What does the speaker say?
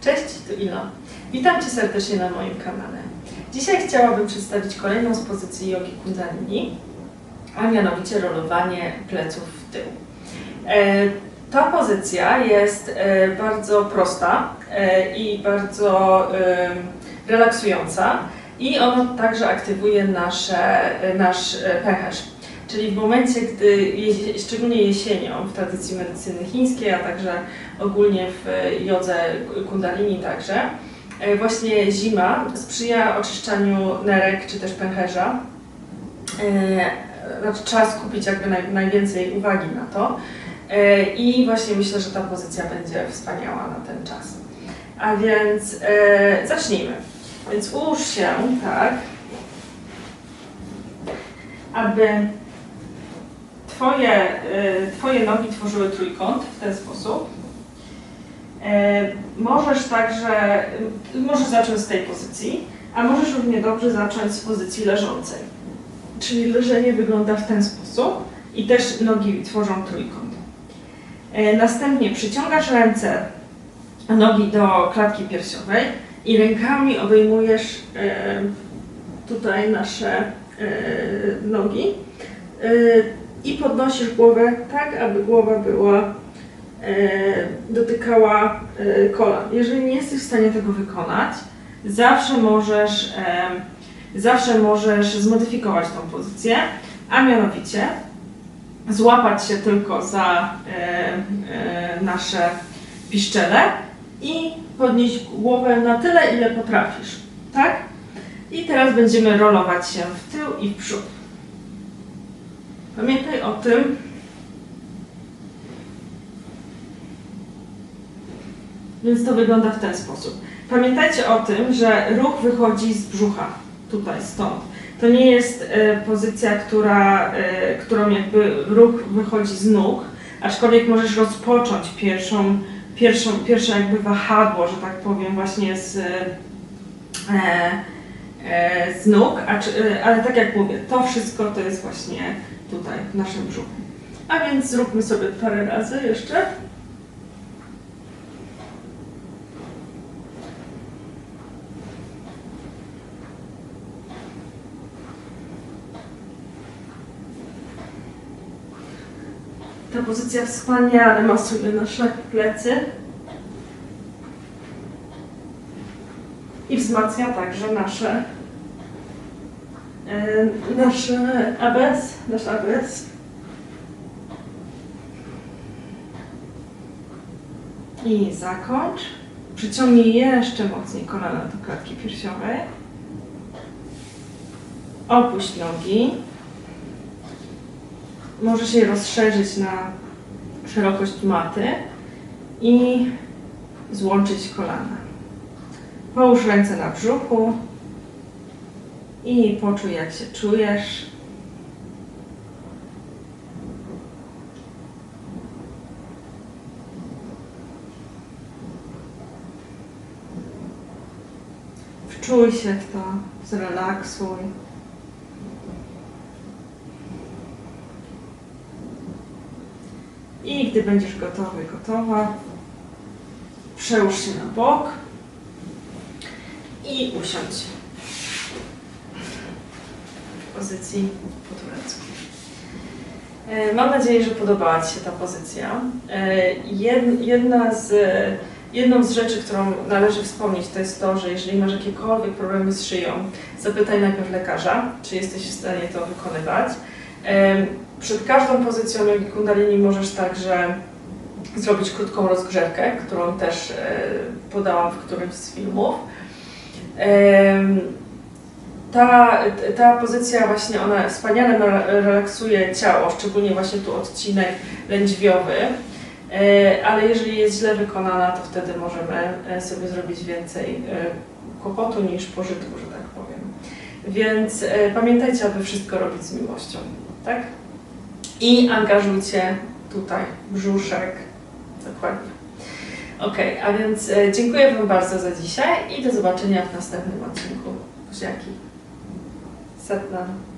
Cześć, tu Ila. Witam Cię serdecznie na moim kanale. Dzisiaj chciałabym przedstawić kolejną z pozycji jogi kundalini, a mianowicie rolowanie pleców w tył. E, ta pozycja jest e, bardzo prosta e, i bardzo relaksująca i ona także aktywuje nasze, nasz pęcherz. Czyli w momencie, gdy, szczególnie jesienią w tradycji medycyny chińskiej, a także ogólnie w jodze kundalini także, e, właśnie zima sprzyja oczyszczaniu nerek czy też pęcherza. E, Znaczy trzeba skupić jakby naj, najwięcej uwagi na to. E, I właśnie myślę, że ta pozycja będzie wspaniała na ten czas. A więc zacznijmy. Więc ułóż się tak, aby Twoje, y, twoje nogi tworzyły trójkąt w ten sposób. E, Możesz także, możesz zacząć z tej pozycji, a możesz równie dobrze zacząć z pozycji leżącej. Czyli leżenie wygląda w ten sposób i też nogi tworzą trójkąt. E, Następnie przyciągasz ręce, nogi do klatki piersiowej i rękami obejmujesz e, tutaj nasze e, nogi. I podnosisz głowę tak, aby głowa była e, dotykała e, kolan. Jeżeli nie jesteś w stanie tego wykonać, zawsze możesz, e, zawsze możesz zmodyfikować tą pozycję, a mianowicie złapać się tylko za nasze piszczele i podnieść głowę na tyle, ile potrafisz. Tak? I teraz będziemy rolować się w tył i w przód. Pamiętaj o tym, więc to wygląda w ten sposób. Pamiętajcie o tym, że ruch wychodzi z brzucha, tutaj, stąd. To nie jest e, pozycja, która, e, którą jakby ruch wychodzi z nóg, aczkolwiek możesz rozpocząć pierwszą, pierwszą, pierwsze jakby wahadło, że tak powiem, właśnie z, e, z nóg, ale tak jak mówię, to wszystko to jest właśnie tutaj w naszym brzuchu. A więc zróbmy sobie parę razy jeszcze. Ta pozycja wspaniale masuje nasze plecy i wzmacnia także nasze nasz ABS, nasz ABS. I zakończ. Przyciągnij jeszcze mocniej kolana do klatki piersiowej. Opuść nogi. Możesz je rozszerzyć na szerokość maty i złączyć kolana. Połóż ręce na brzuchu i poczuj, jak się czujesz. Wczuj się w to, zrelaksuj. I gdy będziesz gotowy, gotowa, przełóż się na bok i usiądź pozycji po turecku. E, Mam nadzieję, że podobała Ci się ta pozycja. E, jed- Jedna z, jedną z rzeczy, którą należy wspomnieć, to jest to, że jeżeli masz jakiekolwiek problemy z szyją, zapytaj najpierw lekarza, czy jesteś w stanie to wykonywać. Em, Przed każdą pozycją jogi kundalini możesz także zrobić krótką rozgrzewkę, którą też e, podałam w którymś z filmów. Ta, ta pozycja właśnie, ona wspaniale relaksuje ciało, szczególnie właśnie tu odcinek lędźwiowy, E, ale jeżeli jest źle wykonana, to wtedy możemy e, sobie zrobić więcej e, kłopotu niż pożytku, że tak powiem. Więc pamiętajcie, aby wszystko robić z miłością, tak? I angażujcie tutaj brzuszek, dokładnie. Ok, a więc dziękuję Wam bardzo za dzisiaj i do zobaczenia w następnym odcinku. Buziaki. Satnam.